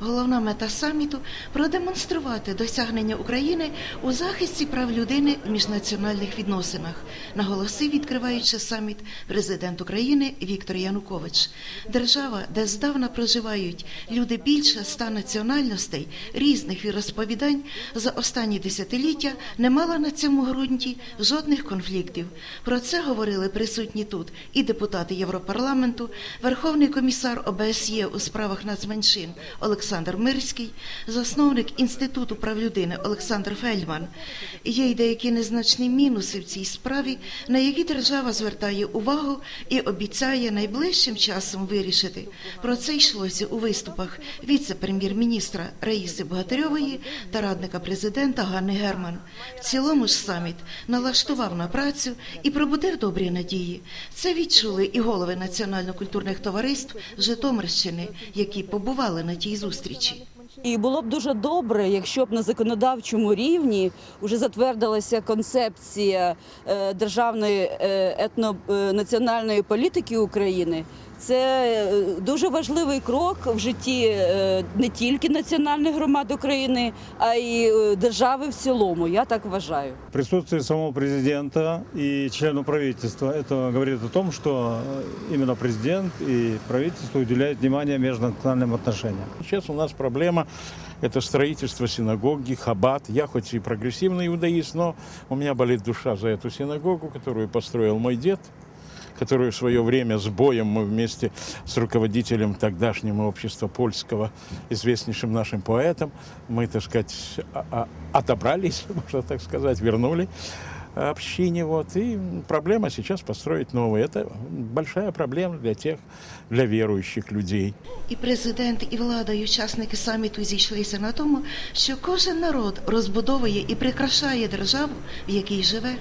Головна мета саміту продемонструвати досягнення України у захисті прав людини в міжнаціональних відносинах, наголосив, відкриваючи саміт президент України Віктор Янукович. Держава, де здавна проживають люди більше ста національностей, різних віросповідань, за останні десятиліття не мала на цьому ґрунті жодних конфліктів. Про це говорили присутні тут і депутати Європарламенту, Верховний комісар ОБСЄ у справах нацменшин Олександр Мирський, засновник Інституту прав людини Олександр Фельдман. Є й деякі незначні мінуси в цій справі, на які держава звертає увагу і обіцяє найближчим часом вирішити. Про це йшлося у виступах віце-прем'єр-міністра Раїси Богатирьової та радника президента Ганни Герман. В цілому ж саміт налаштував на працю і пробудив добрі надії. Це відчули і голови національно-культурних товариств Житомирщини, які побували на тій зустрічі. І було б дуже добре, якщо б на законодавчому рівні вже затвердилася концепція е, державної е, етнонаціональної політики України. Це е, дуже важливий крок в житті е, не тільки національних громад України, а й е, держави в цілому. Я так вважаю. Присутствие самого президента и членов правительства это говорит о том, что э, именно президент и правительство уделяют внимание межнациональным отношениям. Сейчас у нас проблема – это строительство синагоги, хаббат. Я хоть и прогрессивный иудаист, но у меня болит душа за эту синагогу, которую построил мой дед, которую в свое время с боем мы вместе с руководителем тогдашнего общества польского, известнейшим нашим поэтом, мы, так сказать, а- а- отобрались, можно так сказать, вернули общине. Вот. И проблема сейчас построить новый. Это большая проблема для тех, для верующих людей. І президент, і влада, і учасники саміту зійшлися на тому, що кожен народ розбудовує і прикрашає державу, в якій живе.